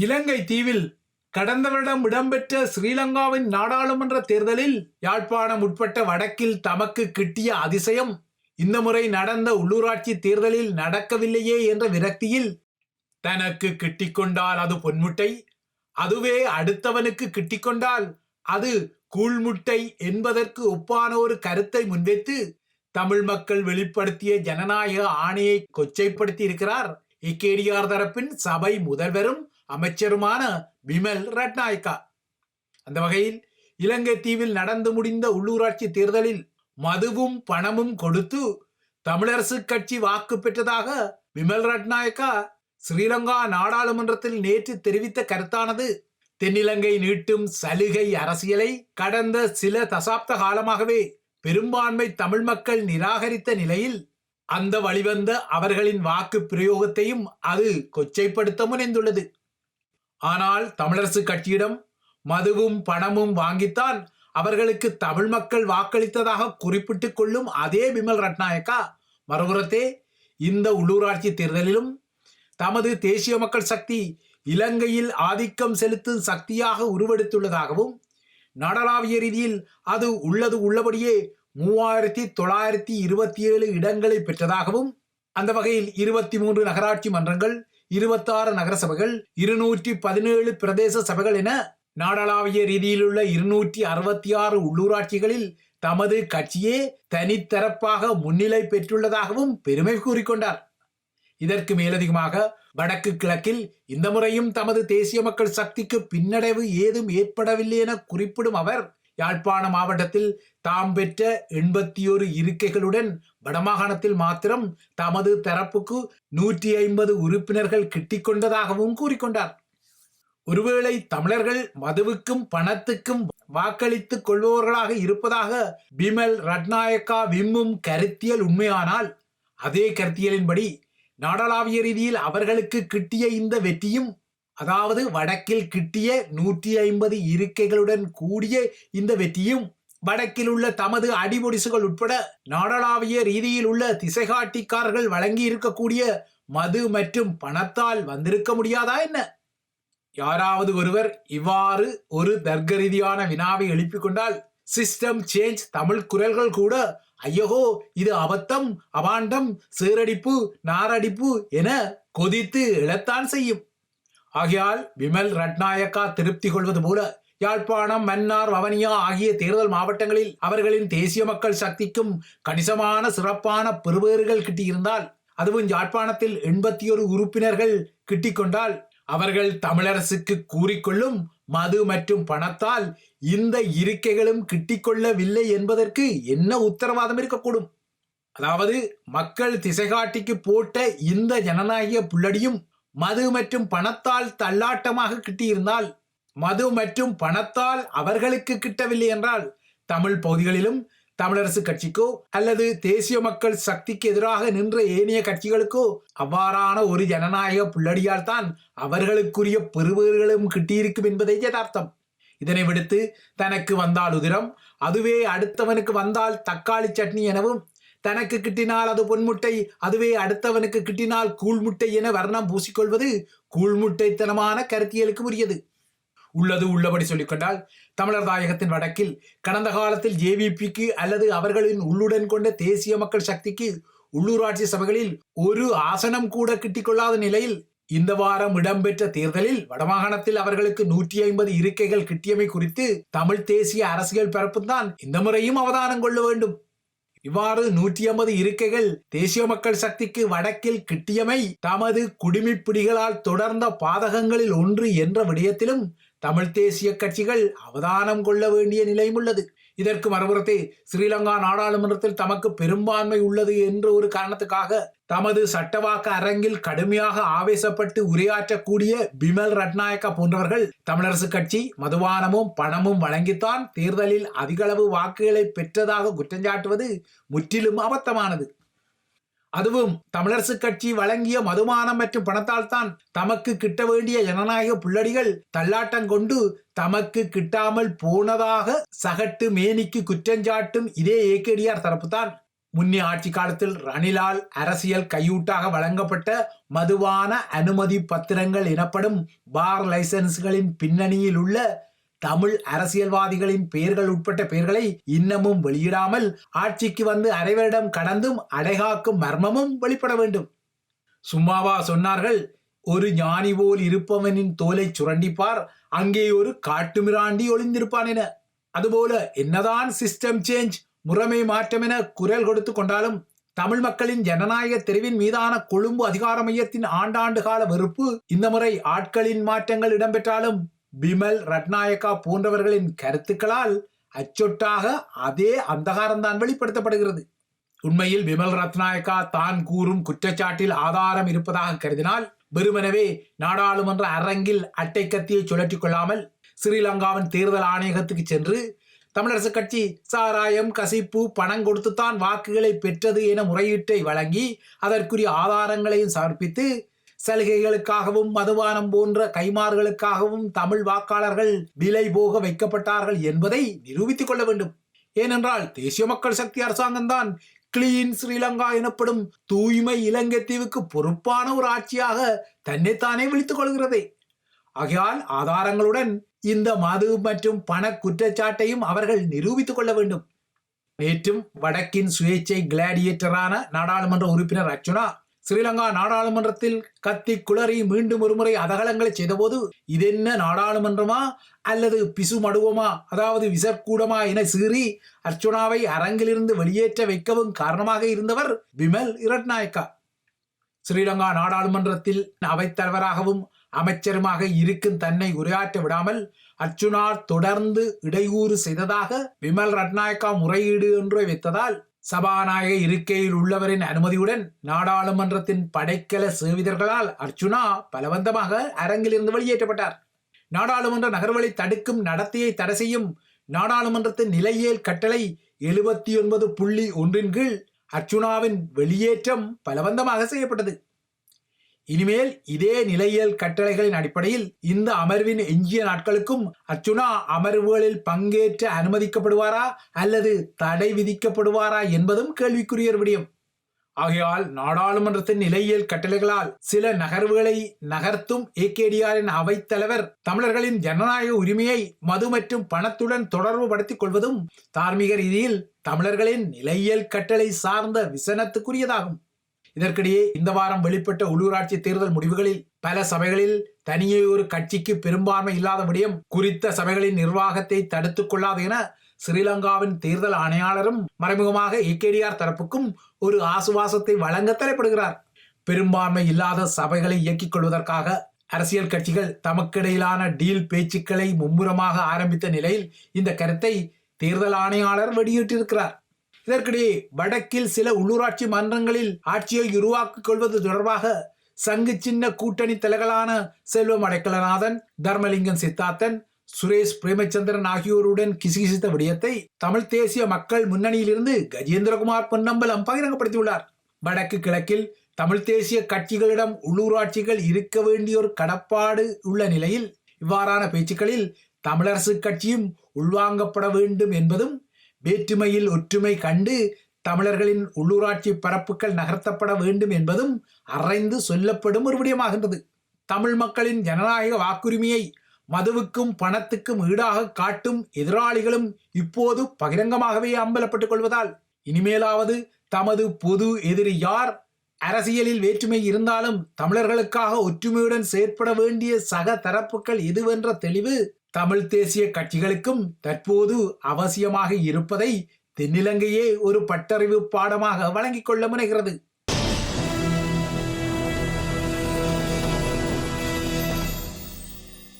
இலங்கை தீவில் கடந்த வருடம் இடம்பெற்ற ஸ்ரீலங்காவின் நாடாளுமன்ற தேர்தலில் யாழ்ப்பாணம் உட்பட்ட வடக்கில் தமக்கு கிட்டிய அதிசயம். இந்த முறை நடந்த உள்ளூராட்சி தேர்தலில் நடக்கவில்லையே என்ற விரக்தியில் தனக்கு கிட்டிக்கொண்டால் அது பொன்முட்டை அதுவே அடுத்தவனுக்கு கிட்டிக்கொண்டால் அது கூழ்முட்டை என்பதற்கு ஒப்பான ஒரு கருத்தை முன்வைத்து தமிழ் மக்கள் வெளிப்படுத்திய ஜனநாயக ஆணையை கொச்சைப்படுத்தி இருக்கிறார் இக்கேடியார் தரப்பின் சபை முதல்வரும் அமைச்சருமான பிமல் ரட்நாயக்கா. அந்த வகையில் இலங்கை தீவில் நடந்து முடிந்த உள்ளூராட்சி தேர்தலில் மதுவும் பணமும் கொடுத்து தமிழரசு கட்சி வாக்கு பெற்றதாக விமல் ரட்நாயக்கா ஸ்ரீலங்கா நாடாளுமன்றத்தில் நேற்று தெரிவித்த கருத்தானது. தென்னிலங்கை நீட்டும் சலுகை அரசியலை கடந்த சில தசாப்த காலமாகவே பெரும்பான்மை தமிழ் மக்கள் நிராகரித்த நிலையில் அந்த வழிவந்த அவர்களின் வாக்கு பிரயோகத்தையும் அது கொச்சைப்படுத்த முனைந்துள்ளது. ஆனால் தமிழரசு கட்சியிடம் மதுவும் பணமும் வாங்கித்தான் அவர்களுக்கு தமிழ் மக்கள் வாக்களித்ததாக குறிப்பிட்டு கொள்ளும் அதே விமல் ரட்நாயக்கா. மறுபுறத்தே இந்த உள்ளூராட்சி தேர்தலிலும் தமது தேசிய மக்கள் சக்தி இலங்கையில் ஆதிக்கம் செலுத்தும் சக்தியாக உருவெடுத்துள்ளதாகவும் நாடளாவிய ரீதியில் அது உள்ளது உள்ளபடியே மூவாயிரத்தி தொள்ளாயிரத்தி இருபத்தி ஏழு இடங்களை பெற்றதாகவும் அந்த வகையில் இருபத்தி மூன்று நகராட்சி மன்றங்கள் இருபத்தாறு நகரசபைகள் இருநூற்றி பதினேழு பிரதேச சபைகள் என நாடளாவிய ரீதியிலுள்ள இருநூற்றி அறுபத்தி ஆறு உள்ளூராட்சிகளில் தமது கட்சியே தனித்தரப்பாக முன்னிலை பெற்றுள்ளதாகவும் பெருமை கூறிக்கொண்டார். இதற்கு மேலதிகமாக வடக்கு கிழக்கில் இந்த முறையும் தமது தேசிய மக்கள் சக்திக்கு பின்னடைவு ஏதும் ஏற்படவில்லை என குறிப்பிடும் அவர் யாழ்ப்பாண மாவட்டத்தில் தாம் பெற்ற எண்பத்தி ஒரு இருக்கைகளுடன் வடமாகாணத்தில் மாத்திரம் தமது தரப்புக்கு நூற்றி ஐம்பது உறுப்பினர்கள் கிட்டிக்கொண்டதாகவும் கூறிக்கொண்டார். ஒருவேளை தமிழர்கள் மதுவுக்கும் பணத்துக்கும் வாக்களித்துக் கொள்பவர்களாக இருப்பதாக பிமல் ரட்நாயக்கா விம்மும் கருத்தியல் உண்மையானால் அதே கருத்தியலின்படி நாடளாவிய ரீதியில் அவர்களுக்கு கிட்டிய இந்த வெற்றியும் அதாவது வடக்கில் கிட்டிய நூற்றி ஐம்பது இருக்கைகளுடன் கூடிய இந்த வெற்றியும் வடக்கில் உள்ள தமது அடிமுடிசுகள் உட்பட நாடளாவிய ரீதியில் உள்ள திசைகாட்டிக்காரர்கள் வழங்கி இருக்கக்கூடிய மது மற்றும் பணத்தால் வந்திருக்க முடியாதா என்ன? யாராவது ஒருவர் இவ்வாறு ஒரு தர்க்க ரீதியான வினாவை எழுப்பிக் கொண்டால் சிஸ்டம் சேஞ்ச் தமிழ் குரல்கள் கூட ஐயகோ இது அபத்தம் அபாண்டம் சீரடிப்பு நாரடிப்பு என கொதித்து இழத்தான் செய்யும். ஆகையால் விமல் ரட்நாயக்கா திருப்தி கொள்வது போல யாழ்ப்பாணம் மன்னார் வவனியா ஆகிய தேர்தல் மாவட்டங்களில் அவர்களின் தேசிய மக்கள் சக்திக்கும் கணிசமான சிறப்பான பெறுபேறுகள் கிட்டியிருந்தால் அதுவும் யாழ்ப்பாணத்தில் எண்பத்தி ஒரு உறுப்பினர்கள் கிட்டிக்கொண்டால் அவர்கள் தமிழரசுக்கு கூறிக்கொள்ளும் மது மற்றும் பணத்தால் இந்த இருக்கைகளும் கிட்டிக்கொள்ளவில்லை என்பதற்கு என்ன உத்தரவாதம் இருக்கக்கூடும்? அதாவது மக்கள் திசைகாட்டிக்கு போட்ட இந்த ஜனநாயக புள்ளடியும் மது மற்றும் பணத்தால் தள்ளாட்டமாக கிட்டியிருந்தால் மது மற்றும் பணத்தால் அவர்களுக்கு கிட்டவில்லை என்றால் தமிழ் பகுதிகளிலும் தமிழரசு கட்சிக்கோ அல்லது தேசிய மக்கள் சக்திக்கு எதிராக நின்ற ஏனைய கட்சிகளுக்கோ அவ்வாறான ஒரு ஜனநாயக புள்ளடியால் தான் அவர்களுக்குரிய பெறுபேறுகளும் கிட்டியிருக்கும் என்பதே யதார்த்தம். இதனை விடுத்து தனக்கு வந்தால் உதிரம் அதுவே அடுத்தவனுக்கு வந்தால் தக்காளி சட்னி எனவும் தனக்கு கிட்டினால் அது பொன்முட்டை அதுவே அடுத்தவனுக்கு கிட்டினால் கூழ்முட்டை என வர்ணம் பூசிக்கொள்வது கூழ்முட்டைத்தனமான கருத்தியலுக்கு உரியது. உள்ளது உள்ளபடி சொல்லிக்கொண்டால் தமிழர் தாயகத்தின் வடக்கில் கடந்த காலத்தில் ஜேவிபிக்கு அல்லது அவர்களின் உள்ளுடன் கொண்ட தேசிய மக்கள் சக்திக்கு உள்ளூராட்சி சபைகளில் ஒரு ஆசனம் கூட கிட்டிக்கொள்ளாத நிலையில் இந்த வாரம் இடம்பெற்ற தேர்தலில் வடமாகாணத்தில் அவர்களுக்கு நூற்றி ஐம்பது இருக்கைகள் கிட்டியமை குறித்து தமிழ் தேசிய அரசியல் பரப்புதான் இந்த முறையும் அவதானம் கொள்ள வேண்டும். இவ்வாறு நூற்றி ஐம்பது இருக்கைகள் தேசிய மக்கள் சக்திக்கு வடக்கில் கிட்டியமை தமது குடிமிப்பிடிகளால் தொடர்ந்த பாதகங்களில் ஒன்று என்ற விடயத்திலும் தமிழ் தேசிய கட்சிகள் அவதானம் கொள்ள வேண்டிய நிலையும் உள்ளது. இதற்கு மறுபுறத்தை ஸ்ரீலங்கா நாடாளுமன்றத்தில் தமக்கு பெரும்பான்மை உள்ளது என்ற ஒரு காரணத்துக்காக தமது சட்டவாக்க அரங்கில் கடுமையாக ஆவேசப்பட்டு உரையாற்றக்கூடிய பிமல் ரட்நாயக்கா போன்றவர்கள் தமிழரசு கட்சி மதுபானமும் பணமும் வழங்கித்தான் தேர்தலில் அதிகளவு வாக்குகளை பெற்றதாக குற்றஞ்சாட்டுவது முற்றிலும் அபத்தமானது. அதுவும் தமிழரசு கட்சி வழங்கிய மதுமானம் மற்றும் பணத்தால் தான் தமக்கு கிட்ட வேண்டிய ஜனநாயக புள்ளடிகள் தள்ளாட்டம் கொண்டு தமக்கு கிட்டாமல் போனதாக சகட்டு மேனிக்கு குற்றஞ்சாட்டும் இதே ஏகேடிஆர் தரப்புதான். முன்னே ஆட்சி காலத்தில் ரணிலால் அரசியல் கையூட்டாக வழங்கப்பட்ட மதுவான அனுமதி பத்திரங்கள் எனப்படும் பார் லைசன்ஸ்களின் பின்னணியில் உள்ள தமிழ் அரசியல்வாதிகளின் பெயர்கள் உட்பட்ட பெயர்களை இன்னமும் வெளியிடாமல் ஆட்சிக்கு வந்து அரைவரிடம் கடந்தும் அடைகாக்கும் மர்மமும் வெளிப்பட வேண்டும். சும்மாவா சொன்னார்கள் ஒரு ஞானி போல் இருப்பவனின் தோலை சுரண்டிப்பார் அங்கே ஒரு காட்டுமிராண்டி ஒளிந்திருப்பான் என. அதுபோல என்னதான் சிஸ்டம் சேஞ்ச் முறைமை மாற்றம் என குரல் கொடுத்து கொண்டாலும் தமிழ் மக்களின் ஜனநாயக தெருவின் மீதான கொழும்பு அதிகார மையத்தின் ஆண்டாண்டு கால வெறுப்பு இந்த முறை ஆட்களின் மாற்றங்கள் இடம்பெற்றாலும் பிமல் ரட்நாயக்கா போன்றவர்களின் கருத்துக்களால் அச்சொட்டாக அதே அந்தகாரம்தான் வெளிப்படுத்தப்படுகிறது. உண்மையில் விமல் ரத்நாயக்கா தான் கூறும் குற்றச்சாட்டில் ஆதாரம் இருப்பதாக கருதினால் வெறுமனவே நாடாளுமன்ற அரங்கில் அட்டை கத்தியை சுழற்றிக் கொள்ளாமல் ஸ்ரீலங்காவின் தேர்தல் ஆணையகத்துக்கு சென்று தமிழரசு கட்சி சாராயம் கசிப்பு பணம் கொடுத்துத்தான் வாக்குகளை பெற்றது என முறையீட்டை வழங்கி அதற்குரிய ஆதாரங்களையும் சமர்ப்பித்து சலுகைகளுக்காகவும் மதுபானம் போன்ற கைமாறுகளுக்காகவும் தமிழ் வாக்காளர்கள் விலை போக வைக்கப்பட்டார்கள் என்பதை நிரூபித்துக் கொள்ள வேண்டும். ஏனென்றால் தேசிய மக்கள் சக்தி அரசாங்கம்தான் கிளீன் ஸ்ரீலங்கா எனப்படும் தூய்மை இலங்கை தீவுக்கு பொறுப்பான ஒரு ஆட்சியாக தன்னைத்தானே விழித்துக் கொள்கிறதே. ஆகையால் ஆதாரங்களுடன் இந்த மது மற்றும் பண குற்றச்சாட்டையும் அவர்கள் நிரூபித்துக் கொள்ள வேண்டும். நேற்றும் வடக்கின் சுயேட்சை கிளாடியேட்டரான நாடாளுமன்ற உறுப்பினர் அர்ச்சுனா ஸ்ரீலங்கா நாடாளுமன்றத்தில் கத்தி குளறி மீண்டும் ஒருமுறை அதகலங்களை செய்தபோது இதென்ன நாடாளுமன்றமா அல்லது பிசு மடுவமா? அதாவது விசற்கூடமா என சீறி அர்ச்சுனாவை அரங்கிலிருந்து வெளியேற்ற வைக்கவும் காரணமாக இருந்தவர் விமல் இரட்நாயக்கா. ஸ்ரீலங்கா நாடாளுமன்றத்தில் அவைத்தலைவராகவும் அமைச்சருமாக இருக்கும் தன்னை உரையாற்ற விடாமல் அர்ச்சுனா தொடர்ந்து இடையூறு செய்ததாக விமல் ரட்நாயக்கா முறையீடு என்று வைத்ததால் சபாநாயக இருக்கையில் உள்ளவரின் அனுமதியுடன் நாடாளுமன்றத்தின் படைக்கல சேவிதர்களால் அர்ச்சுனா பலவந்தமாக அரங்கிலிருந்து வெளியேற்றப்பட்டார். நாடாளுமன்ற நகர்வழி தடுக்கும் நடத்தையை தடை செய்யும் நாடாளுமன்றத்தின் நிலையியல் கட்டளை எழுபத்தி ஒன்பது புள்ளி ஒன்றின் கீழ் அர்ச்சுனாவின் வெளியேற்றம் பலவந்தமாக செய்யப்பட்டது. இனிமேல் இதே நிலையியல் கட்டளைகளின் அடிப்படையில் இந்த அமர்வின் எஞ்சிய நாட்களுக்கும் அர்ச்சுனா அமர்வுகளில் பங்கேற்ற அனுமதிக்கப்படுவாரா அல்லது தடை விதிக்கப்படுவாரா என்பதும் கேள்விக்குரிய விடியும். ஆகையால் நாடாளுமன்றத்தின் நிலையியல் கட்டளைகளால் சில நகர்வுகளை நகர்த்தும் ஏகேடிஆரின் அவைத்தலைவர் தமிழர்களின் ஜனநாயக உரிமையை மது மற்றும் பணத்துடன் தொடர்பு படுத்திக் கொள்வதும் தார்மீக ரீதியில் தமிழர்களின் நிலையியல் கட்டளை சார்ந்த விசனத்துக்குரியதாகும். இதற்கிடையே இந்த வாரம் வெளிப்பட்ட உள்ளூராட்சி தேர்தல் முடிவுகளில் பல சபைகளில் தனியே ஒரு கட்சிக்கு பெரும்பான்மை இல்லாத விடயம் குறித்த சபைகளின் நிர்வாகத்தை தடுத்துக் கொள்ளாது என ஸ்ரீலங்காவின் தேர்தல் ஆணையாளரும் மறைமுகமாக ஏகேடிஆர் தரப்புக்கும் ஒரு ஆசுவாசத்தை வழங்க தலைப்படுகிறார் பெரும்பான்மை இல்லாத சபைகளை இயக்கிக் கொள்வதற்காக அரசியல் கட்சிகள் தமக்கிடையிலான டீல் பேச்சுக்களை மும்முரமாக ஆரம்பித்த நிலையில் இந்த கருத்தை தேர்தல் ஆணையாளர் வெளியிட்டிருக்கிறார். இதற்கிடையே வடக்கில் சில உள்ளூராட்சி மன்றங்களில் ஆட்சியை உருவாக்கிக் கொள்வது தொடர்பாக சங்கு சின்ன கூட்டணி தலைகளான செல்வம் அடைக்கலநாதன் தர்மலிங்கம் சித்தார்த்தன் சுரேஷ் பிரேமச்சந்திரன் ஆகியோருடன் கிசுகிசித்த விடயத்தை தமிழ் தேசிய மக்கள் முன்னணியிலிருந்து கஜேந்திரகுமார் பொன்னம்பலம் பகிரங்கப்படுத்தியுள்ளார். வடக்கு கிழக்கில் தமிழ் தேசிய கட்சிகளிடம் உள்ளூராட்சிகள் இருக்க வேண்டிய ஒரு கடப்பாடு உள்ள நிலையில் இவ்வாறான பேச்சுக்களில் தமிழரசு கட்சியும் உள்வாங்கப்பட வேண்டும் என்பதும் வேற்றுமையில் ஒற்றுமை கண்டு தமிழர்களின் உள்ளூராட்சி பரப்புகள் நகர்த்தப்பட வேண்டும் என்பதும் அறைந்து சொல்லப்படும் ஒரு விடயமாகின்றது. தமிழ் மக்களின் ஜனநாயக வாக்குரிமையை மதுவுக்கும் பணத்துக்கும் ஈடாக காட்டும் எதிராளிகளும் இப்போது பகிரங்கமாகவே அம்பலப்பட்டுக் கொள்வதால் இனிமேலாவது தமது பொது எதிரி யார் அரசியலில் வேற்றுமை இருந்தாலும் தமிழர்களுக்காக ஒற்றுமையுடன் செயற்பட வேண்டிய சக தரப்புகள் எதுவென்ற தெளிவு தமிழ் தேசிய கட்சிகளுக்கும் தற்போது அவசியமாக இருப்பதை தென்னிலங்கையே ஒரு பட்டறிவு பாடமாக வழங்கிக் கொள்ள முனைகிறது.